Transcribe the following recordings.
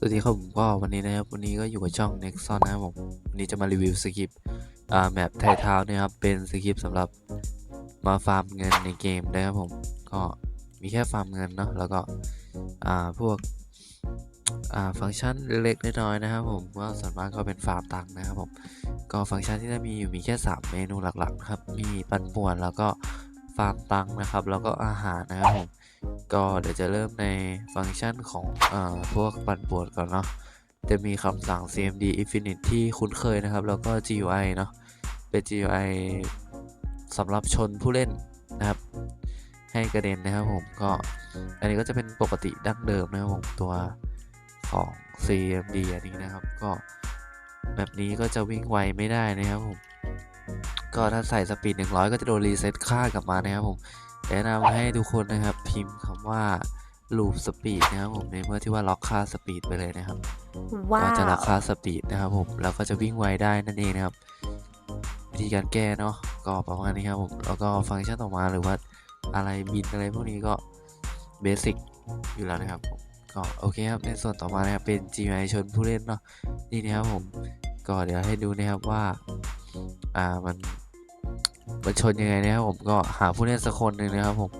สวัสดีครับผมก็วันนี้นะครับวันนี้ก็อยู่กับช่อง Nexon นะครับผมวันนี้จะมารีวิวสคริปอ่าแมปไทยเท้าเนี่ยครับเป็นสคริปสำหรับมาฟาร์มเงินในเกมนะครับผมก็มีแค่ฟาร์มเงินเนาะแล้วก็อ่าพวกอ่าฟังก์ชันเล็กๆน้อยๆนะครับผมก็ส่วนมากก็เป็นฟาร์มตังค์นะครับผมก็ฟังก์ชันที่จะมีอยู่มีแค่ 3 เมนูหลักๆครับมีปันป่วนแล้วก็ ฟาร์มตังนะครับ แล้วก็อาหารนะครับผมก็เดี๋ยวจะเริ่มในฟังก์ชันของอพวกปันปวนก่อนเนาะจะมีคำสั่ง cmd infinite ที่คุ้นเคยนะครับ แล้วก็ GUI เนาะเป็น GUI สำหรับชนผู้เล่นนะครับ ให้กระเด็นนะครับผมก็อันนี้ก็จะเป็นปกติดั้งเดิมนะครับผมตัวของ CMD อันนี้นะครับ ก็แบบนี้ก็จะวิ่งไวไม่ได้นะครับผม ก็ถ้าใส่สปีด 100 ก็จะโดนรีเซ็ตค่ากลับมานะครับผมแนะนำให้ทุกคนนะครับพิมพ์คำว่า loop speed นะครับผมในเมื่อที่ว่าล็อกค่าสปีดไปเลยนะครับว้าก็จะล็อกวค่าสปีดนะครับผมแล้วก็จะวิ่งไวได้นั่นเองนะครับ วิธีการแก้เนาะก็ประมาณนี้ครับผมแล้วก็ฟังก์ชันต่อมาหรือว่าอะไรบินอะไรพวกนี้ก็เบสิกอยู่แล้วนะครับผมก็โอเคครับในส่วนต่อมานะครับเป็น GUI ชนผู้เล่นเนาะนี่นะครับผมก็เดี๋ยวให้ดูนะครับว่าอ่ามัน มันชนยังไงนะครับผมก็หาผู้เล่นสักคนหนึ่งนะครับผม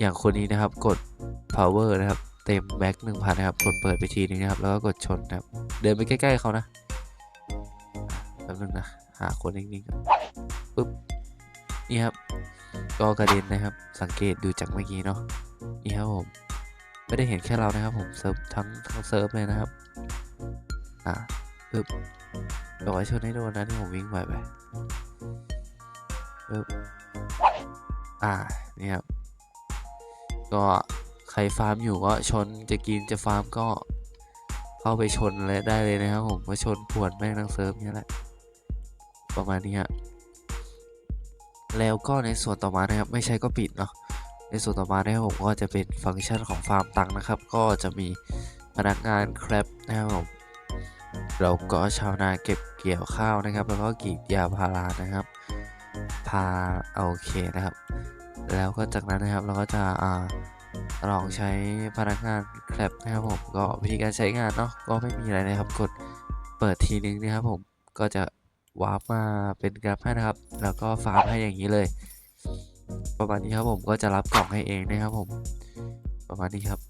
อย่างคนนี้นะครับกด power นะครับ เต็มแบ็กหนึ่งพันนะครับกดเปิดไปทีนึงนะครับ แล้วก็กดชนนะครับ เดินไปใกล้ๆเขานะแป๊บนึงนะหาคนนิ่งๆก่อนปึ๊บนี่ครับก็กระเด็นนะครับ สังเกตดูจากเมื่อกี้เนาะนี่ครับผมไม่ได้เห็นแค่เรานะครับ ผมเซิร์ฟทั้งทั้งเซิร์ฟเลยนะครับอ่าปึ๊บบอกว่าชนให้โดนนะที่ผมวิ่งไปไป อ่า นี่ครับ ก็ใครฟาร์มอยู่ก็ชนจะกินจะฟาร์มก็เข้าไปชนเลยได้เลยนะครับผมก็ชนปวดแม่งทั้งเซิร์ฟนี่แหละ ประมาณนี้ฮะ แล้วก็ในส่วนต่อมานะครับ ไม่ใช่ก็ปิดเนาะ ในส่วนต่อมานะครับผมก็จะเป็นฟังก์ชันของฟาร์มตังค์นะครับ ก็จะมีพนักงานครับนะครับผมเราก็ชาวนาเก็บเกี่ยวข้าวนะครับ แล้วก็กรีดยาพารานะครับาโอเคนะครับ แล้วก็จากนั้นนะครับเราก็จะอ่าลองใช้พนักงานแคลปนะครับผมก็วิธีการใช้งานเนาะก็ไม่มีอะไรนะครับ กดเปิดทีนึงนะครับผมก็จะวาร์ปมาเป็นกราฟให้นะครับ แล้วก็ฟาร์มให้อย่างนี้เลย ประมาณนี้ครับผมก็จะรับกล่องให้เองนะครับผม ประมาณนี้ครับ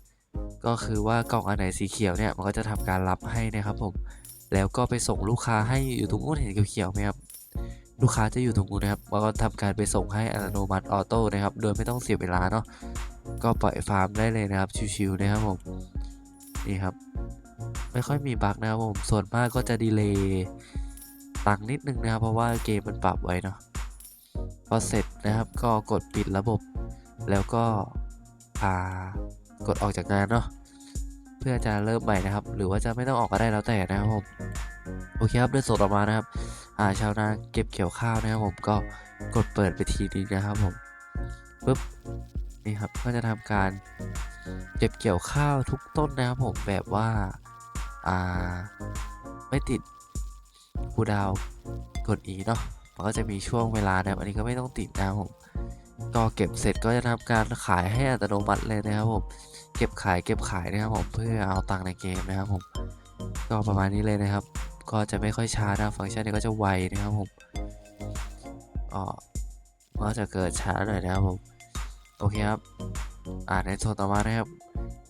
ก็คือว่ากล่องอันไหนสีเขียวเนี่ยมันก็จะทำการรับให้นะครับผมแล้วก็ไปส่งลูกค้าให้อยู่ตรงนู้นเห็นเขียวๆไหมครับ ลูกค้าจะอยู่ตรงนู้นนะครับแล้วก็ทำการไปส่งให้อัตโนมัติออโต้นะครับ โดยไม่ต้องเสียเวลาเนาะ ก็ปล่อยฟาร์มได้เลยนะครับ ชิวๆนะครับผม นี่ครับ ไม่ค่อยมีบั๊กนะครับผม ส่วนมากก็จะดีเลย์ตังนิดนึงนะครับ เพราะว่าเกมมันปรับไว้เนาะ พอเสร็จนะครับ ก็กดปิดระบบ แล้วก็อ่ากดออกจากงานเนาะ พื่อจะเริ่มใหม่นะครับ หรือว่าจะไม่ต้องออกก็ได้แล้วแต่นะครับผมโอเคครับด้วยส่วนต่อมานะครับอ่าชาวนาเก็บเกี่ยวข้าวนะครับผมก็กดเปิดไปทีนึงนะครับผมปุ๊บนี่ครับก็จะทำการเก็บเกี่ยวข้าวทุกต้นนะครับผมแบบว่าอ่าไม่ติดคูดาวกด E เนาะมันก็จะมีช่วงเวลานะครับอันนี้ก็ไม่ต้องติดนะครับผม ก็เก็บเสร็จก็จะทำการขายให้อัตโนมัติเลยนะครับผมเก็บขายเก็บขายนะครับผมเพื่อเอาตังค์ในเกมนะครับผมก็ประมาณนี้เลยนะครับ ก็จะไม่ค่อยช้านะฟังก์ชันนี้ก็จะไวนะครับผมก็ก็จะเกิดช้าหน่อยนะครับผมโอเคครับอ่าในส่วนต่อมานะครับ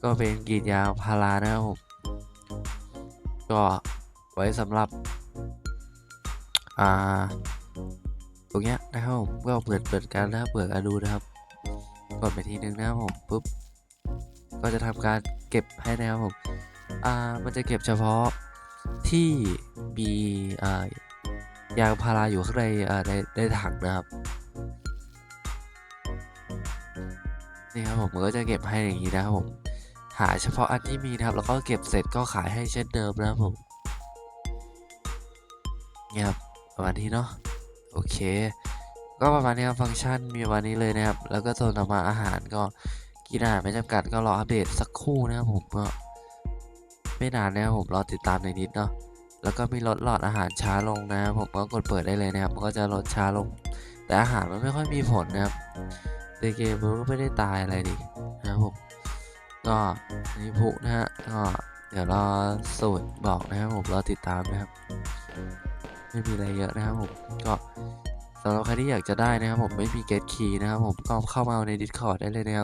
ก็เป็นกีดยางพารานะครับผมก็ไว้สำหรับอ่า ตรงเนี้ยนะครับผมก็เปิดเปิดกันนะครับเปิดกันดูนะครับกดไปทีนึงนะครับผมปุ๊บก็จะทำการเก็บให้นะครับผมอ่ามันจะเก็บเฉพาะที่มีอ่ายางพาราอยู่ข้างในอ่าในในถังนะครับนี่ครับผมมันก็จะเก็บให้อย่างนี้นะครับผมหาเฉพาะอันที่มีนะครับ แล้วก็เก็บเสร็จก็ขายให้เช่นเดิมนะครับผมเนี่ยครับประมาณนี้เนาะ โอเค ก็ประมาณนี้ครับฟังก์ชันมีประมาณนี้เลยนะครับ แล้วก็โซนต่อมาอาหารก็กินอาหารไม่จำกัดก็รออัปเดตสักครู่นะครับผมก็ไม่นานนะครับผมรอติดตามในนิดเนาะแล้วก็มีลดหลอดอาหารช้าลงนะครับผมก็กดเปิดได้เลยนะครับมันก็จะลดช้าลง แต่อาหารมันไม่ค่อยมีผลนะครับในเกมมันก็ไม่ได้ตายอะไรดีนะครับผมก็นี่พุนะฮะก็เดี๋ยวรอสูตรบอกนะครับผมรอติดตามนะครับ ไม่มีอะไรเยอะนะครับผมก็สำหรับใครที่อยากจะได้นะครับผมไม่มีเกตคีย์นะครับผมก็เข้ามาใน Discord ได้เลยนะครับ